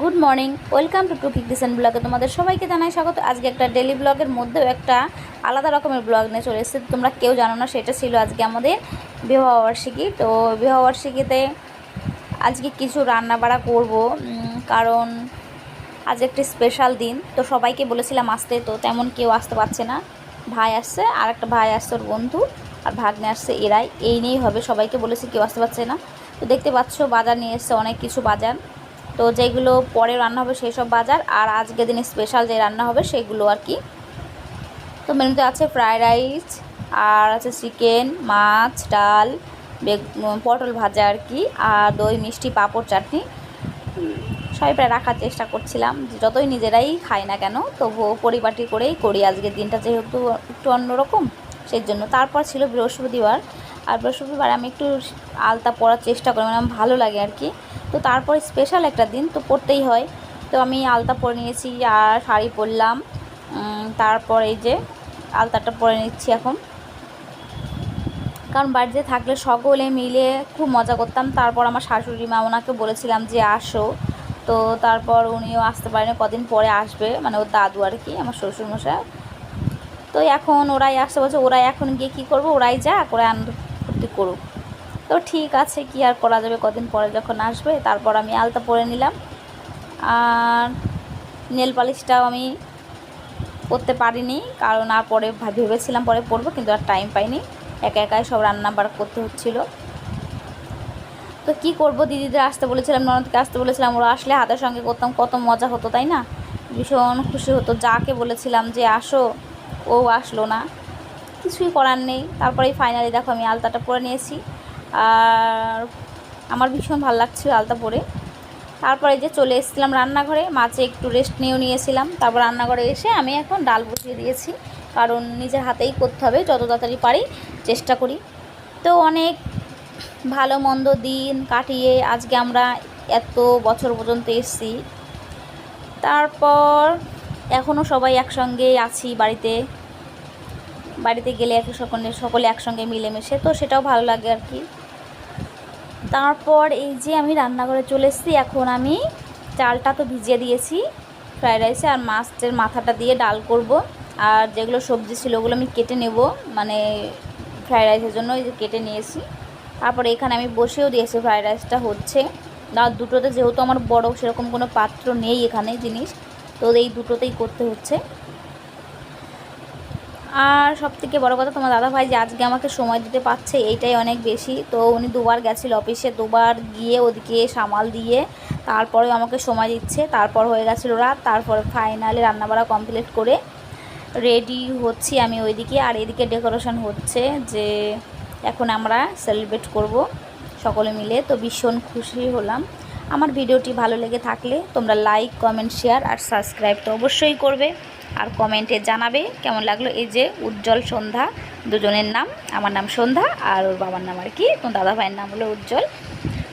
Good morning welcome to Tuki kitchen ব্লগে তোমাদের সবাইকে জানাই স্বাগত। আজকে একটা ডেলি ব্লগের মধ্যেও একটা আলাদা রকমের ব্লগ নিয়ে চলে এসেছে। তোমরা কেউ জানো না, সেটা ছিল আজকে আমাদের বিবাহবার্ষিকী তো বিবাহবার্ষিকীতে আজকে কিছু রান্না বাড়া করব কারণ আজ একটি স্পেশাল দিন। তো সবাইকে বলেছিলাম আসতে, তো তেমন কেউ আসতে পারছে না। ভাই আসছে আর একটা ভাই আসছে ওর বন্ধু, আর ভাগ্নে আসছে এরাই। এই নিয়েই হবে, সবাইকে বলেছি কেউ আসতে পারছে না। তো দেখতে পাচ্ছ, বাজার নিয়ে এসছে অনেক কিছু বাজার। তো যেগুলো পরে রান্না হবে সেই সব বাজার, আর আজকে দিনে স্পেশাল যে রান্না হবে সেগুলো আর কি। তো মেনুতে আছে ফ্রায়েড রাইস আর আছে চিকেন মাছ, ডাল পটল ভাজা আর কি, আর দই, মিষ্টি, পাঁপড়, চাটনি। সবাই প্রায় রাখার চেষ্টা করছিলাম, যতই নিজেরাই খাই না কেন, তবুও পরিপাটি করেই করি। আজকের দিনটা যেহেতু একটু অন্যরকম সেই জন্য তারপর ছিল বৃহস্পতিবার, আর বৃহস্পতিবার আমি একটু আলতা পরার চেষ্টা করি মানে আমার ভালো লাগে আর কি। তো তারপরে স্পেশাল একটা দিন তো পড়তেই হয়। তো আমি আলতা পরে নিয়েছি আর শাড়ি পরলাম। তারপর এই যে আলতাটা পরে নিচ্ছি এখন। কারণ বাড়িতে থাকলে সকলে মিলে খুব মজা করতাম। তারপর আমার শাশুড়ি মা ওনাকে বলেছিলাম যে আসো। তো তারপর উনিও আসতে পারেনি, কদিন পরে আসবে মানে ওর দাদু আর কি, আমার শ্বশুরমশাই। তো এখন ওরাই আসতে বলছে, ওরাই এখন গিয়ে কী করব? ওরাই যাক, ওরাই আনন্দ ফুর্তি করুক। তো ঠিক আছে, কি আর করা যাবে? কদিন পরে যখন আসবে, তারপর আমি আলতা পরে নিলাম। আর নেল পালিশটাও আমি করতে পারিনি, কারণ আর পরে ভেবেছিলাম পরে পরবো, কিন্তু আর টাইম পাইনি। একা একাই সব রান্না বার করতে হচ্ছিল। তো কি করব? দিদিদের আসতে বলেছিলাম, ননদকে আসতে বলেছিলাম, ওরা আসলে হাতের সঙ্গে করতাম, কত মজা হতো, তাই না? ভীষণ খুশি হতো। যাকে বলেছিলাম যে, আসো। ও আসলো না। কিছুই করার নেই। তারপরে ফাইনালি দেখো, আমি আলতাটা পরে নিয়েছি। আর আমার ভীষণ ভালো লাগছিল আলতা পরে। তারপরে যে চলে এসেছিলাম রান্নাঘরে, মাছে একটু রেস্ট নিয়েও নিয়েছিলাম। তারপর রান্নাঘরে এসে আমি এখন ডাল বসিয়ে দিয়েছি। কারণ নিজের হাতেই করতে হবে, যত তাড়াতাড়ি পারি চেষ্টা করি। তো অনেক ভালো মন্দ দিন কাটিয়ে আজকে আমরা এত বছর পর্যন্ত এসেছি। তারপর এখনও সবাই একসঙ্গে আছি বাড়িতে। বাড়িতে গেলে এক সকলে সকলে একসঙ্গে মিলেমিশে, তো সেটাও ভালো লাগে আর কি। তারপর এই যে আমি রান্নাঘরে চলে এসেছি, এখন আমি চালটা তো ভিজিয়ে দিয়েছি ফ্রায়েড রাইসে আর মাছের মাথাটা দিয়ে ডাল করব। আর যেগুলো সবজি ছিল ওগুলো আমি কেটে নেব মানে ফ্রায়েড রাইসের জন্য এই যে কেটে নিয়েছি। তারপরে এখানে আমি বসেও দিয়েছি ফ্রায়েড রাইসটা হচ্ছে। আর দুটোতে যেহেতু আমার বড় সেরকম কোনো পাত্র নেই এখানে জিনিস, তো এই দুটোতেই করতে হচ্ছে। আর সব থেকে বড়ো কথা তোমার দাদা ভাই যে আজকে আমাকে সময় দিতে পারছে, এইটাই অনেক বেশি। তো উনি দুবার গেছিল অফিসে, দুবার গিয়ে ওদিকে সামাল দিয়ে তারপরে আমাকে সময় দিচ্ছে। তারপর হয়ে গেছিল রাত, তারপরে ফাইনালি রান্নাবাড়া কমপ্লিট করে রেডি হচ্ছি আমি ওইদিকে। আর এদিকে ডেকোরেশন হচ্ছে যে এখন আমরা সেলিব্রেট করব সকলে মিলে। তো ভীষণ খুশি হলাম। আমার ভিডিওটি ভালো লেগে থাকলে তোমরা লাইক কমেন্ট শেয়ার আর সাবস্ক্রাইব তো অবশ্যই করবে। আর কমেন্টে জানাবে কেমন লাগল এই যে উজ্জ্বল সন্ধ্যা, দুজনের নাম। আমার নাম সন্ধ্যা আর ওর বাবার নাম আর কি তোমার দাদা ভাইয়ের নাম হলো উজ্জ্বল।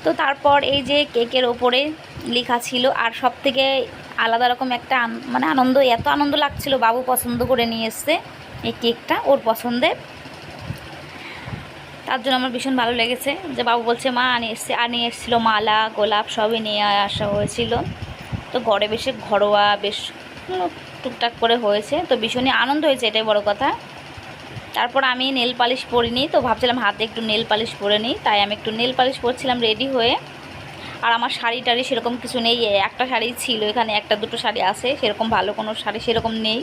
তো তারপর এই যে কেকের ওপরে লেখা ছিল, আর সব থেকে আলাদা রকম একটা মানে আনন্দ, এত আনন্দ লাগছিল, বাবু পছন্দ করে নিয়ে এসছে এই কেকটা, ওর পছন্দের। তার জন্য আমার ভীষণ ভালো লেগেছে যে বাবু বলছে, মা, নিয়ে এসছে, আর নিয়ে এসেছিল মালা, গোলাপ, সবই নিয়ে আসা হয়েছিল। তো ঘরে বেশি ঘরোয়া, বেশ টুকটাক করে হয়েছে, তো ভীষণই আনন্দ হয়েছে, এটাই বড় কথা। তারপর আমি নেল পালিশ পরিনি, তো ভাবছিলাম হাতে একটু নেল পালিশ পরে নিই, তাই আমি একটু নেল পালিশ পরছিলাম রেডি হয়ে। আর আমার শাড়ি টাড়ি সেরকম কিছু নেই একটা শাড়ি ছিল এখানে, একটা দুটো শাড়ি আছে, সেরকম ভালো কোনো শাড়ি সেরকম নেই,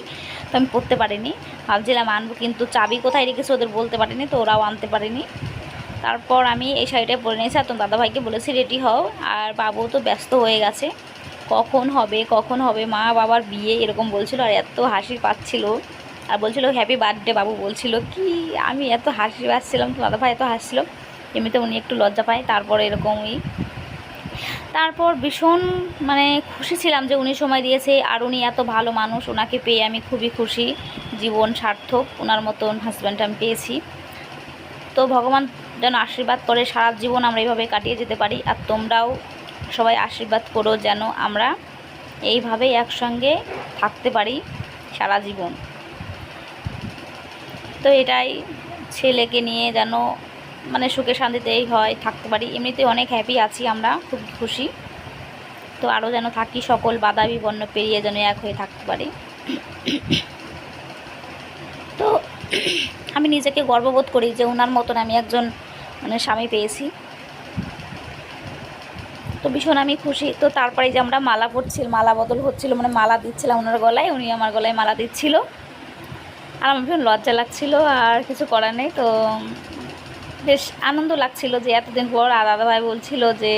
তো আমি পরতে পারিনি। ভাবছিলাম আনব, কিন্তু চাবি কোথায় রেখেছে ওদের বলতে পারিনি, তো ওরাও আনতে পারেনি। তারপর আমি এই শাড়িটা পরে নিয়েছি, আর তোমার দাদাভাইকে বলেছি, রেডি হও। আর বাবু তো ব্যস্ত হয়ে গেছে। কখন হবে কখন হবে, মা বাবার বিয়ে, এরকম বলছিল, আর এত হাসি পাচ্ছিল। আর বলছিল হ্যাপি বার্থডে বাবু, বলছিল, কি? আমি এত হাসি পাচ্ছিলাম তো দাদাভাই এত হাসছিল? এমনিতে উনি একটু লজ্জা পায়, তারপর এরকমই। তারপর ভীষণ মানে খুশি ছিলাম যে উনি সময় দিয়েছে, আর উনি এত ভালো মানুষ ওনাকে পেয়ে আমি খুবই খুশি। জীবন সার্থক ওনার মতন হাজব্যান্ড আমি পেয়েছি। তো ভগবান যেন আশীর্বাদ করে, সারা জীবন আমরা এইভাবে কাটিয়ে যেতে পারি, আর তোমরাও সবাই আশীর্বাদ করো যেন আমরা এইভাবেই একসঙ্গে থাকতে পারি সারা জীবন। তো এটাই ছেলেকে নিয়ে যেন মানে সুখে শান্তিতেই হয়, থাকতে পারি। এমনিতে অনেক হ্যাপি আছি আমরা, খুব খুশি। তো আরও যেন থাকি, সকল বাধা বিপন্ন পেরিয়ে যেন এক হয়ে থাকতে পারি। তো আমি নিজেকে গর্ববোধ করি যে ওনার মতন আমি একজন মানে স্বামী পেয়েছি। তো ভীষণ আমি খুশি। তো তারপরে যে আমরা মালা পরছিল, মালা বদল হচ্ছিল মানে মালা দিচ্ছিলাম ওনার গলায়, উনি আমার গলায় মালা দিচ্ছিল। আর আমার ভীষণ লজ্জা লাগছিল, আর কিছু করার নেই, তো বেশ আনন্দ লাগছিল যে এতদিন পর আর দাদাভাই বলছিল যে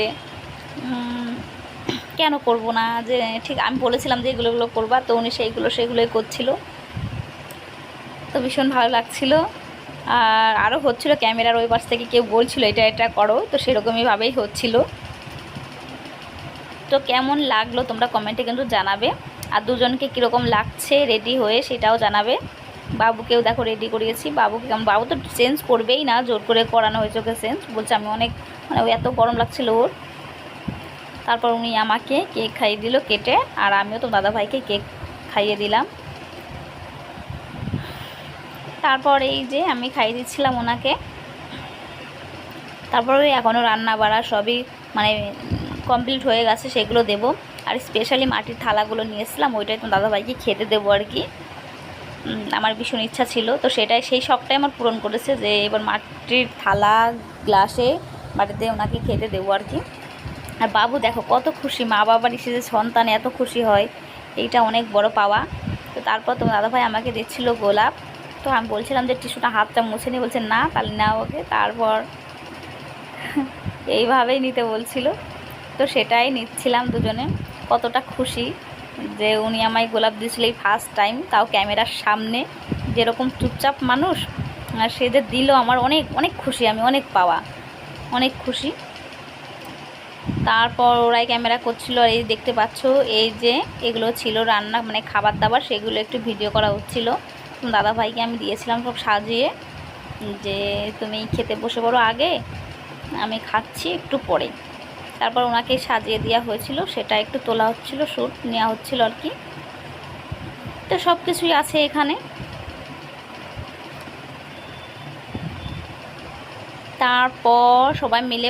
কেন করব না, যে ঠিক আমি বলেছিলাম যে এগুলোগুলো এগুলো করবা, তো উনি সেইগুলো সেগুলোই করছিল। তো ভীষণ ভালো লাগছিল। আর আরও হচ্ছিল, ক্যামেরার ওই পাশ থেকে কেউ বলছিল, এটা এটা করো। তো সেরকমইভাবেই হচ্ছিল। তো কেমন লাগল তোমরা কমেন্টে কিন্তু জানাবে। আর দুজনকে কীরকম লাগছে রেডি হয়ে সেটাও জানাবে। বাবুকেও দেখো রেডি করিয়েছি। বাবুকে কেমন বাবু তো চেঞ্জ করবেই না, জোর করে করানো হয়েছে ওকে চেঞ্জ বলছে আমি অনেক মানে এত গরম লাগছিল ওর। তারপর উনি আমাকে কেক খাইয়ে দিল কেটে, আর আমিও তো দাদাভাইকে কেক খাইয়ে দিলাম। তারপর এই যে আমি খাইয়ে দিচ্ছিলাম ওনাকে। তারপরে এখনও রান্না বাড়া সবই মানে কমপ্লিট হয়ে গেছে, সেগুলো দেব। আর স্পেশালি মাটির থালাগুলো নিয়ে এসেছিলাম, ওইটাই তো দাদাভাইকে খেতে দেবো আর কি। আমার ভীষণ ইচ্ছা ছিল। তো সেটাই, সেই শখটাই আমার পূরণ করেছে যে এবার মাটির থালা গ্লাসে মাটিতে ওনাকে খেতে দেবো আর কি। আর বাবু দেখো কত খুশি, মা বাবার এসে যে সন্তান, এত খুশি হয়। এইটা অনেক বড় পাওয়া। তো তারপর তোমার দাদাভাই আমাকে দিচ্ছিল গোলাপ। তো আমি বলছিলাম যে টিস্যুটা হাতটা মুছে নিয়ে বলছে না, তাহলে নাও ওকে। তারপর এইভাবেই নিতে বলছিল। তো সেটাই নিচ্ছিলাম দুজনে। কতটা খুশি যে উনি আমায় গোলাপ দিয়েছিল এই ফার্স্ট টাইম তাও ক্যামেরার সামনে। যেরকম চুপচাপ মানুষ, আর সে যে দিল আমার অনেক অনেক খুশি আমি, অনেক পাওয়া, অনেক খুশি। তারপর ওরাই ক্যামেরা করছিল, আর এই দেখতে পাচ্ছ, এই যে এগুলো ছিল রান্না মানে খাবার দাবার, সেগুলো একটু ভিডিও করা হচ্ছিল। দাদা ভাইকে আমি দিয়েছিলাম সব সাজিয়ে, যে তুমি খেতে বসে পড়ো আগে, আমি খাচ্ছি একটু পরে। তারপর ওনাকে সাজিয়ে দেওয়া হয়েছিল, সেটা একটু তোলা হচ্ছিল, শ্যুট নেওয়া হচ্ছিল আর কি। তো সব কিছুই আছে এখানে। তারপর সবাই মিলে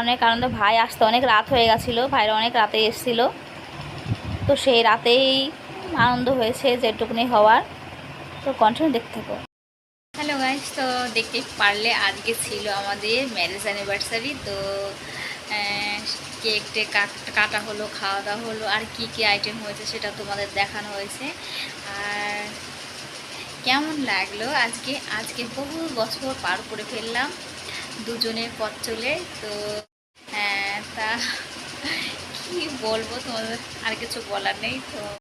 অনেক আনন্দ ভাই আসতে অনেক রাত হয়ে গেছিল ভাইরা অনেক রাতে এসেছিল। তো সেই রাতেই আনন্দ হয়েছে যেটুকুনি হওয়ার। তো কন্টিনিউ দেখতে থাকো। হ্যালো গাইস তো দেখতে পারলে আজকে ছিল আমাদের ম্যারেজ অ্যানিভার্সারি তো কেক টেক কাটা হলো, খাওয়া দাওয়া হলো, আর কি কি আইটেম হয়েছে সেটা তোমাদের দেখানো হয়েছে। আর কেমন লাগল? আজকে আজকে বহু বছর পার করে ফেললাম, দুজনের পথ চলে, তো হ্যাঁ তা কি বলব তোমাদের? আর কিছু বলার নেই, তো